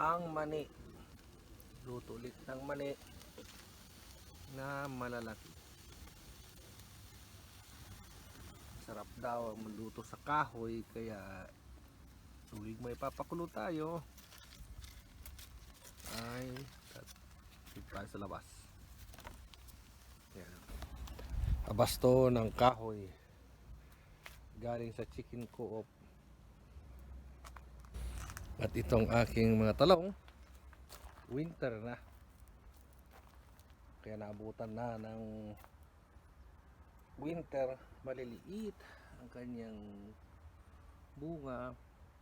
ang mani. Luto ulit ng mani na malalaki. Sarap daw ang maluto sa kahoy kaya tuwing may papakulo tayo ay tayo sa labas. Yan. Abasto ng kahoy galing sa chicken co-op at itong aking mga talong winter na. Kaya naabutan na ng winter maliliit ang kanyang bunga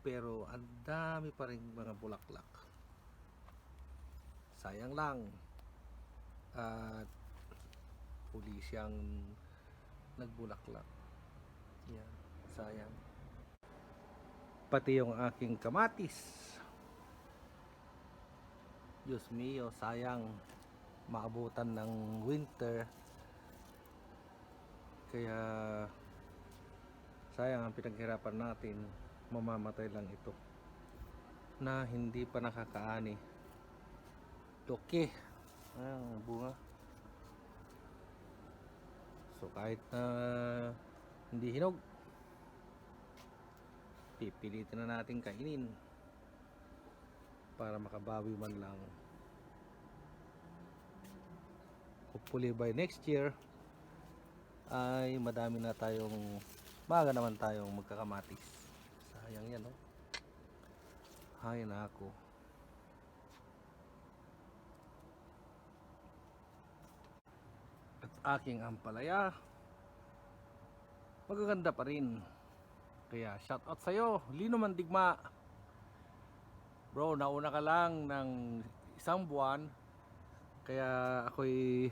pero ang dami pa rin mga bulaklak. Sayang lang. At huli siyang nagbulaklak. Yan sayang pati yung aking kamatis. Diyos mio sayang maabutan ng winter. Kaya sayang ang pinaghirapan natin mamamatay lang ito. Na hindi pa nakakaani. Okay ang bunga. So kahit na hindi hinog pipilitin na natin kainin para makabawi man lang. Hopefully by next year ay madami na tayong maga naman tayong magkakamatis. Sayang yan no hay na ako at aking ampalaya magaganda pa rin kaya shout out sa'yo Lino Mandigma. Bro nauna ka lang ng isang buwan. Kaya ako'y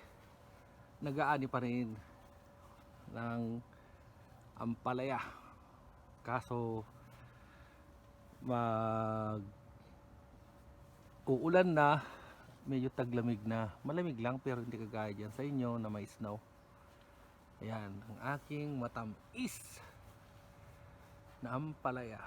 nag-aani pa rin ng ampalaya. Kaso mag uulan na medyo taglamig na. Malamig lang pero hindi kagaya dyan sa inyo na may snow. Ayan ang aking matamis na ampalaya